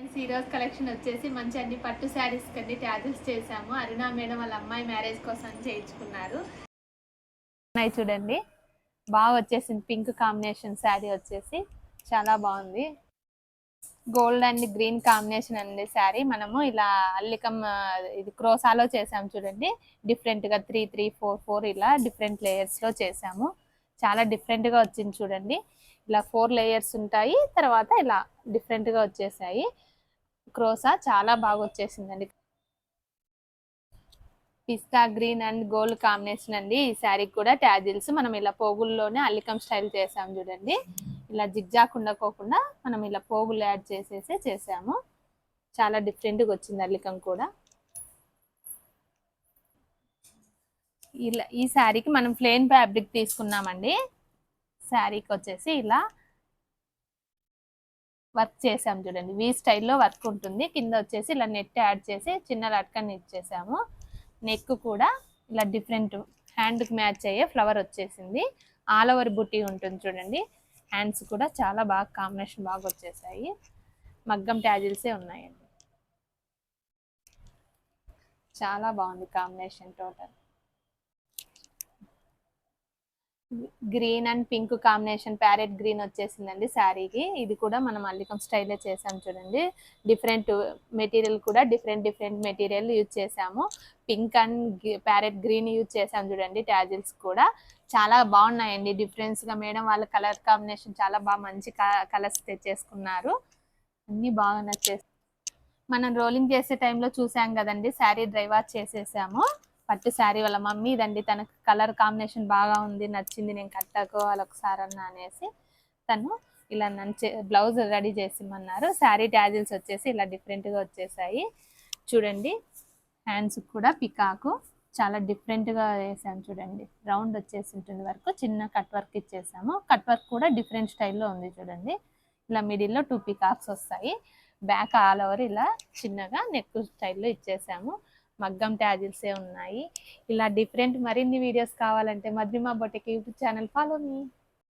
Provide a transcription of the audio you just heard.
Friends ఈ రోజు collection వచ్చేసి మంచి అన్ని పట్టు శారీస్ కండి ట్యాజిల్స్ చేసాము అరుణ మేడం వాళ్ళ అమ్మాయి మ్యారేజ్ కోసం చేయించుకున్నారు. ఉన్నాయి చూడండి. బాగా వచ్చేసింది. పింక్ కాంబినేషన్ శారీ వచ్చేసి చాలా బాగుంది. గోల్డ్ అండ్ గ్రీన్ కాంబినేషన్ అండి శారీ మనము ఇలా అల్లికం ఇది క్రోసాలో చేసాము చూడండి. డిఫరెంట్గా త్రీ త్రీ ఫోర్ ఫోర్ ఇలా డిఫరెంట్ లేయర్స్లో చేసాము చాలా డిఫరెంట్గా వచ్చింది చూడండి. ఇలా ఫోర్ లేయర్స్ ఉంటాయి. తర్వాత ఇలా డిఫరెంట్గా వచ్చేసాయి. క్రోసా చాలా బాగా వచ్చేసిందండి pista green and gold combination అండి. ఈ శారీకి కూడా ట్యాజిల్స్ మనం ఇలా పోగుల్లోనే అల్లికం స్టైల్ చేసాం చూడండి. ఇలా జిగ్జాక్ ఉండకోకుండా మనం ఇలా పోగులు యాడ్ చేసేసి చేసాము. చాలా డిఫరెంట్గా వచ్చింది అల్లికం కూడా. ఇలా ఈ శారీకి మనం ప్లెయిన్ ఫ్యాబ్రిక్ తీసుకున్నామండి. శారీకి వచ్చేసి ఇలా వర్క్ చేసాం చూడండి. వీ స్టైల్లో వర్క్ ఉంటుంది. కింద వచ్చేసి ఇలా నెట్ యాడ్ చేసి చిన్న లట్కన్ ఇచ్చేసాము నెక్ కూడా ఇలా డిఫరెంట్ హ్యాండ్కి మ్యాచ్ అయ్యే ఫ్లవర్ వచ్చేసింది. ఆల్ ఓవర్ బుట్టి ఉంటుంది చూడండి. హ్యాండ్స్ కూడా చాలా బాగా కాంబినేషన్ బాగా వచ్చేసాయి. మగ్గం ట్యాజిల్సే ఉన్నాయండి. చాలా బాగుంది combination total green and pink combination parrot green వచ్చేసిందండి శారీకి. ఇది కూడా మనం అల్లికం స్టైల్లో చేసాం చూడండి. డిఫరెంట్ మెటీరియల్ కూడా డిఫరెంట్ డిఫరెంట్ మెటీరియల్ యూజ్ చేసాము. Pink and parrot green use చేసాం చూడండి ట్యాజిల్స్ కూడా. చాలా బాగున్నాయండి డిఫరెన్స్గా మేడం వాళ్ళ కలర్ కాంబినేషన్ చాలా బాగా మంచి కలర్స్ తెచ్చేసుకున్నారు. అన్ని బాగా నచ్చేసి మనం రోలింగ్ చేసే టైంలో చూసాం కదండి శారీ డ్రైవర్ చేసేసాము. పట్టు శారీ వాళ్ళ మమ్మీ ఇదండి తనకు కలర్ కాంబినేషన్ బాగా ఉంది నచ్చింది నేను కట్టుకోవాలి ఒకసారి అన్న అనేసి తను ఇలా నంచే బ్లౌజ్ రెడీ చేసిమన్నారు శారీ ట్యాజిల్స్ వచ్చేసి ఇలా డిఫరెంట్గా వచ్చేసాయి. చూడండి హ్యాండ్స్ కూడా పికాకు. చాలా డిఫరెంట్గా వేసాము చూడండి. రౌండ్ వచ్చేసి ఉంటుంది వరకు చిన్న కట్ వర్క్ ఇచ్చేసాము. కట్ వర్క్ కూడా డిఫరెంట్ స్టైల్లో ఉంది చూడండి. ఇలా మిడిల్లో టూ పికాక్స్ వస్తాయి. బ్యాక్ ఆల్ ఓవర్ ఇలా చిన్నగా నెక్ స్టైల్లో ఇచ్చేసాము. మగ్గం ట్యాజిల్సే ఉన్నాయి. ఇలా డిఫరెంట్ మరిన్ని వీడియోస్ కావాలంటే Madhyama boutique YouTube channel follow మీ.